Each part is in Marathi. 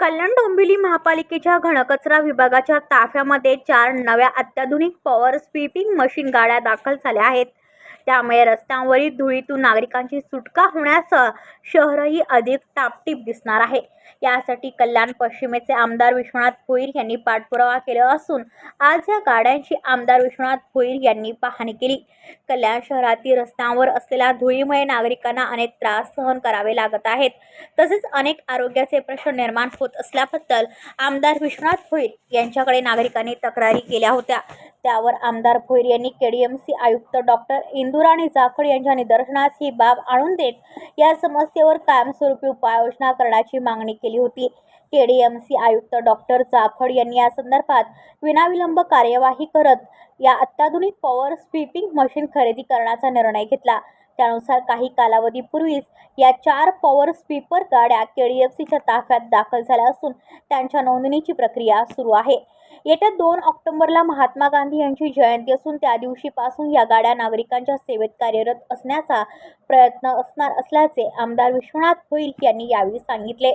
कल्याण डोंबिवली महापालिकेच्या घनकचरा विभागाच्या ताफ्यामध्ये चार नव्या अत्याधुनिक पॉवर स्वीपिंग मशीन गाड्या दाखल झाल्या आहेत. त्यामुळे रस्त्यांवरील धुळीतून नागरिकांची सुटका होण्यासह शहरही अधिक टापटीप दिसणार आहे. यासाठी कल्याण पश्चिमेचे आमदार विश्वनाथ भोईर यांनी पाठपुरावा केला असून आज या गाड्यांची आमदार विश्वनाथ भोईर यांनी पाहणी केली. कल्याण शहरातील रस्त्यांवर असलेल्या धुळीमुळे नागरिकांना अनेक त्रास सहन करावे लागत आहेत. तसेच अनेक आरोग्याचे प्रश्न निर्माण होत असल्याबद्दल आमदार विश्वनाथ भोईर यांच्याकडे नागरिकांनी तक्रारी केल्या होत्या. त्यावर आमदार भोईर यांनी केडीएमसी आयुक्त डॉक्टर इंदुराणी जाखड यांच्या निदर्शनास ही बाब आणून देत या समस्येवर कायमस्वरूपी उपाययोजना करण्याची मागणी केली होती. केडीएमसी आयुक्त डॉक्टर जाखड यांनी या संदर्भात विनाविलंब कार्यवाही करत या अत्याधुनिक पॉवर स्वीपिंग मशीन खरेदी करण्याचा निर्णय घेतला. त्यानुसार काही कालावधीपूर्वीच या चार पॉवर स्वीपर गाड्या केडीएफसीच्या ताफ्यात दाखल झाल्या असून त्यांच्या नोंदणीची प्रक्रिया सुरू आहे. येत्या दोन ऑक्टोबरला महात्मा गांधी यांची जयंती असून त्या दिवशीपासून या गाड्या नागरिकांच्या सेवेत कार्यरत असण्याचा प्रयत्न असणार असल्याचे आमदार विश्वनाथ होईल यांनी यावेळी सांगितले.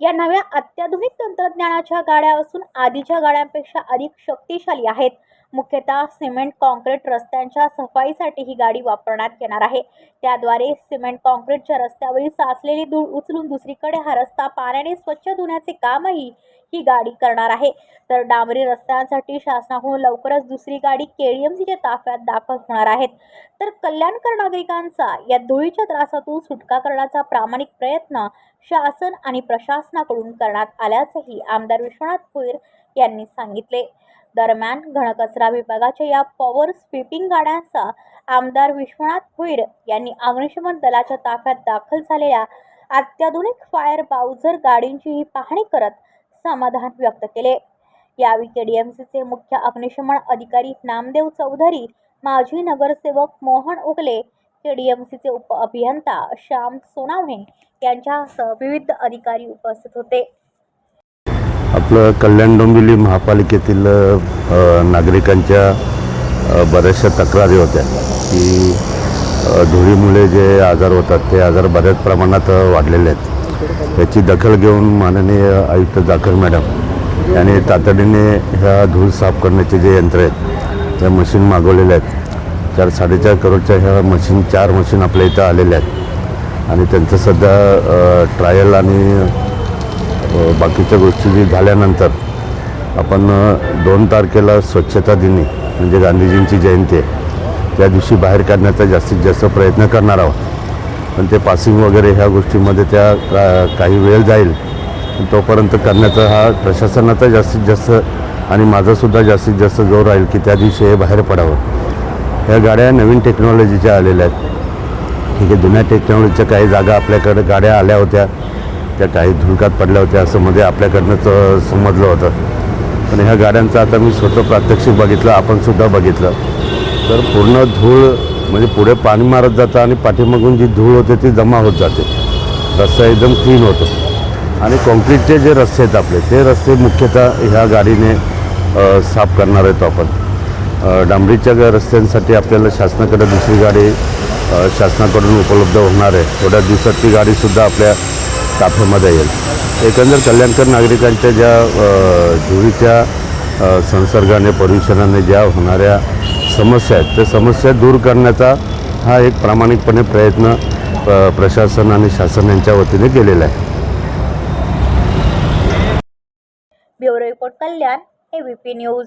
या नव्या अत्याधुनिक तंत्रज्ञानाच्या गाड्या असून आधीच्या गाड्यांपेक्षा अधिक शक्तिशाली आहेत. मुख्यतः सिमेंट कॉन्क्रीट रस्त्यांच्या सफाईसाठी ही गाडी वापरण्यात येणार आहे. त्याद्वारे सिमेंट कॉन्क्रीटच्या रस्त्यावरील साचलेली धूळ उचलून दुसरीकडे हा रस्ता पाण्याने स्वच्छ धुण्याचे कामही ही गाडी करणार आहे. तर डांबरी रस्त्यांसाठी शासनाकडून लवकरच दुसरी गाडी केळीएमसीच्या ताफ्यात दाखल होणार आहेत तर कल्याणकर नागरिकांचा या धुळीच्या त्रासातून सुटका करण्याचा प्रामाणिक प्रयत्न शासन आणि प्रशासनाकडून करण्यात आल्याचंही आमदार विश्वनाथ भोईर यांनी सांगितले. दरम्यान घनकचरा विभागाच्या या पॉवर स्वीपिंग गाड्यांचा आमदार विश्वनाथ भुईर यांनी अग्निशमन दलाच्या ताफ्यात दाखल झालेल्या अत्याधुनिक फायर बाउझर गाडींचीही पाहणी करत समाधान व्यक्त केले. यावेळी केडीएमसीचे मुख्य अग्निशमन अधिकारी नामदेव चौधरी माजी नगरसेवक मोहन उगले केडीएमसीचे उप अभियंता श्याम सोनावणे यांच्यासह विविध अधिकारी उपस्थित होते. आपलं कल्याण डोंबिवली महापालिकेतील नागरिकांच्या बऱ्याचशा तक्रारी होत्या की धुळीमुळे जे आजार होतात ते आजार बऱ्याच प्रमाणात वाढलेले आहेत. याची दखल घेऊन माननीय आयुक्त जाखर मॅडम यांनी तातडीने ह्या धूळ साफ करण्याचे जे यंत्र आहेत त्या मशीन मागवलेल्या आहेत. चार साडेचार करोडच्या ह्या मशीन चार मशीन आपल्या इथं आलेल्या आहेत. आणि त्यांचं सध्या ट्रायल आणि बाकीच्या गोष्टी जी झाल्यानंतर आपण दोन तारखेला स्वच्छता दिनी म्हणजे गांधीजींची जयंती आहे. त्या दिवशी बाहेर काढण्याचा जास्तीत जास्त प्रयत्न करणार आहोत. पण ते पासिंग वगैरे ह्या गोष्टीमध्ये त्या का- काही वेळ जाईल. पण तोपर्यंत करण्याचा हा प्रशासनाचा जास्तीत जास्त आणि माझासुद्धा जास्तीत जास्त जोर राहील की त्या दिवशी हे बाहेर पडावं. ह्या गाड्या नवीन टेक्नॉलॉजीच्या आलेल्या आहेत. ठीक आहे जुन्या टेक्नॉलॉजीच्या काही जागा आपल्याकडे गाड्या आल्या होत्या. त्या काही धुळकात पडल्या होत्या असं म्हणजे मध्ये आपल्याकडनंच समजलं होतं. पण ह्या गाड्यांचं आता मी स्वतः प्रात्यक्षिक बघितलं आपणसुद्धा बघितलं. तर पूर्ण धूळ म्हणजे पुढे पाणी मारत जातं आणि पाठीमागून जी धूळ होते ती जमा होत जाते. रस्ता एकदम क्लीन होतो. आणि कॉन्क्रीटचे जे रस्ते आहेत आपले ते रस्ते मुख्यतः ह्या गाडीने साफ करणार आहेत आपण. डांबरीच्या रस्त्यांसाठी आपल्याला शासनाकडे दुसरी गाडी शासनाकडून उपलब्ध होणार आहे. थोड्या दिवसात ती गाडीसुद्धा आपल्या ताफ्यामध्ये येईल. एकंदर कल्याणकर नागरिकांच्या ज्या धुळीच्या संसर्गाने प्रदूषणाने ज्या होणाऱ्या समस्या आहेत त्या समस्या दूर करण्याचा हा एक प्रामाणिकपणे प्रयत्न प्रशासन आणि शासन यांच्या वतीने केलेला आहे. Bureau report Kalyan ABP news.